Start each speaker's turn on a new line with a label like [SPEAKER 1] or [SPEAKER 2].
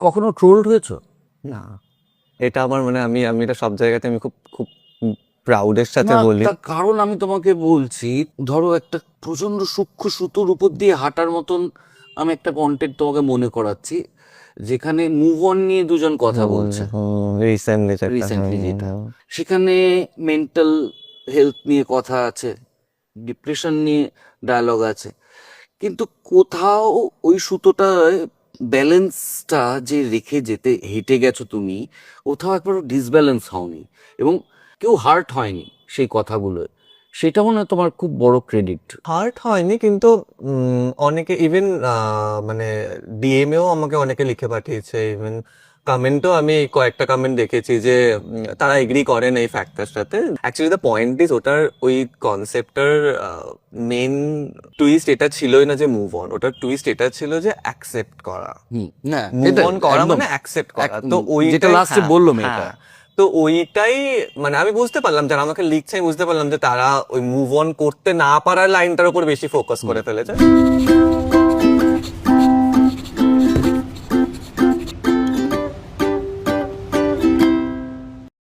[SPEAKER 1] কখনো ট্রোলড হয়েছো?
[SPEAKER 2] না। এটা আমার মানে আমি আমি এটা সব জায়গাতে আমি খুব খুব প্রাউডের সাথে বলি।
[SPEAKER 1] তার কারণ আমি তোমাকে বলছি ধরো একটা প্রচণ্ড সূক্ষ্ম সুতোর উপর দিয়ে হাঁটার মতন আমি একটা কন্টেন্ট তোমাকে মনে করাচ্ছি যেখানে মুভ অন নিয়ে দুজন কথা বলছে।
[SPEAKER 2] রিসেন্টলি
[SPEAKER 1] যেটা। সেখানে মেন্টাল হেলথ নিয়ে কথা আছে ডিপ্রেশন নিয়ে ডায়লগ আছে। কিন্তু কোথাও ওই সুতোটা ব্যালেন্সটা যে রেখে যেতে, হেঁটে গেছো তুমি, কোথাও একবার ডিসব্যালেন্স হওনি এবং কেউ হার্ট হয়নি সেই কথাগুলো, সেটা মনে হয় তোমার খুব বড় ক্রেডিট
[SPEAKER 2] হার্ট হয়নি কিন্তু অনেকে ইভেন মানে ডিএমএও আমাকে অনেকে লিখে পাঠিয়েছে ইভেন কমেন্টও আমি কয়েকটা কমেন্ট দেখেছি যে তারা এগ্রি করেন এই ফ্যাক্টরের সাথে। অ্যাকচুয়ালি দ্য পয়েন্ট ইজ ওটার ওই কনসেপ্টটার মেন টুইস্ট এটা ছিলই না যে মুভ অন ওটার টুইস্ট এটা ছিল যে অ্যাকসেপ্ট করা।
[SPEAKER 1] না
[SPEAKER 2] মুভ অন করা মানে অ্যাকসেপ্ট করা। তো ওই
[SPEAKER 1] যেটা লাস্টে বলল মেয়েটা।
[SPEAKER 2] তো ওইটাই মানে আমি বুঝতে পারলাম যারা আমাকে লিখছে আমি বুঝতে পারলাম যে তারা ওই মুভ অন করতে না পারার লাইনটার উপর বেশি ফোকাস করে ফেলেছে।